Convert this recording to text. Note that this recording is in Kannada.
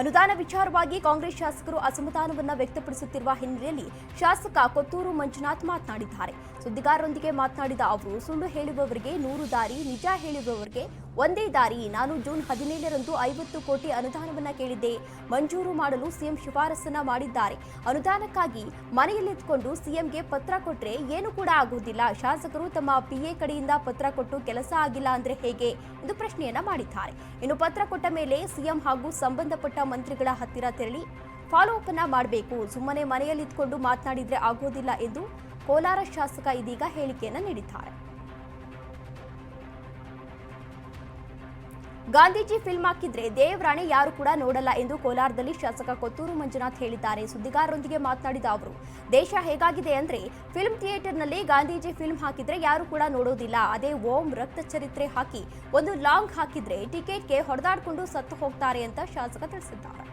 ಅನುದಾನ ವಿಚಾರವಾಗಿ ಕಾಂಗ್ರೆಸ್ ಶಾಸಕರು ಅಸಮಾಧಾನವನ್ನು ವ್ಯಕ್ತಪಡಿಸುತ್ತಿರುವ ಹಿನ್ನೆಲೆಯಲ್ಲಿ ಶಾಸಕ ಕೊತ್ತೂರು ಮಂಜುನಾಥ್ ಮಾತನಾಡಿದ್ದಾರೆ. ಸುದ್ದಿಗಾರರೊಂದಿಗೆ ಮಾತನಾಡಿದ ಅವರು, ಸುಳ್ಳು ಹೇಳುವವರಿಗೆ ನೂರು ದಾರಿ, ನಿಜ ಹೇಳುವವರಿಗೆ ಒಂದೇ ದಾರಿ. ನಾನು ಜೂನ್ ಹದಿನೇಳರಂದು ಐವತ್ತು ಕೋಟಿ ಅನುದಾನವನ್ನ ಕೇಳಿದ್ದೆ. ಮಂಜೂರು ಮಾಡಲು ಸಿಎಂ ಶಿಫಾರಸನ್ನ ಮಾಡಿದ್ದಾರೆ. ಅನುದಾನಕ್ಕಾಗಿ ಮನೆಯಲ್ಲಿದ್ದುಕೊಂಡು ಸಿಎಂಗೆ ಪತ್ರ ಕೊಟ್ಟರೆ ಏನು ಕೂಡ ಆಗುವುದಿಲ್ಲ. ಶಾಸಕರು ತಮ್ಮ ಪಿಎ ಕಡೆಯಿಂದ ಪತ್ರ ಕೊಟ್ಟು ಕೆಲಸ ಆಗಿಲ್ಲ ಅಂದ್ರೆ ಹೇಗೆ? ಎಂದು ಪ್ರಶ್ನೆಯನ್ನ ಮಾಡಿದ್ದಾರೆ. ಇನ್ನು ಪತ್ರ ಕೊಟ್ಟ ಮೇಲೆ ಸಿಎಂ ಹಾಗೂ ಸಂಬಂಧಪಟ್ಟ ಮಂತ್ರಿಗಳ ಹತ್ತಿರ ತೆರಳಿ ಫಾಲೋ ಅಪ್ ಅನ್ನ ಮಾಡಬೇಕು. ಸುಮ್ಮನೆ ಮನೆಯಲ್ಲಿದ್ದುಕೊಂಡು ಮಾತನಾಡಿದ್ರೆ ಆಗೋದಿಲ್ಲ ಎಂದು ಕೋಲಾರ ಶಾಸಕ ಇದೀಗ ಹೇಳಿಕೆಯನ್ನ ನೀಡಿದ್ದಾರೆ. ಗಾಂಧೀಜಿ ಫಿಲ್ಮ್ ಹಾಕಿದ್ರೆ ದೇವರಾಣೆ ಯಾರು ಕೂಡ ನೋಡಲ್ಲ ಎಂದು ಕೋಲಾರದಲ್ಲಿ ಶಾಸಕ ಕೊತ್ತೂರು ಮಂಜುನಾಥ್ ಹೇಳಿದ್ದಾರೆ. ಸುದ್ದಿಗಾರರೊಂದಿಗೆ ಮಾತನಾಡಿದ ಅವರು, ದೇಶ ಹೇಗಾಗಿದೆ ಅಂದ್ರೆ ಫಿಲ್ಮ್ ಥಿಯೇಟರ್ನಲ್ಲಿ ಗಾಂಧೀಜಿ ಫಿಲ್ಮ್ ಹಾಕಿದ್ರೆ ಯಾರು ಕೂಡ ನೋಡೋದಿಲ್ಲ. ಅದೇ ಓಂ ರಕ್ತ ಚರಿತ್ರೆ ಹಾಕಿ ಒಂದು ಲಾಂಗ್ ಹಾಕಿದ್ರೆ ಟಿಕೆಟ್ಗೆ ಹೊಡೆದಾಡ್ಕೊಂಡು ಸತ್ತು ಹೋಗ್ತಾರೆ ಅಂತ ಶಾಸಕ ತಿಳಿಸಿದ್ದಾರೆ.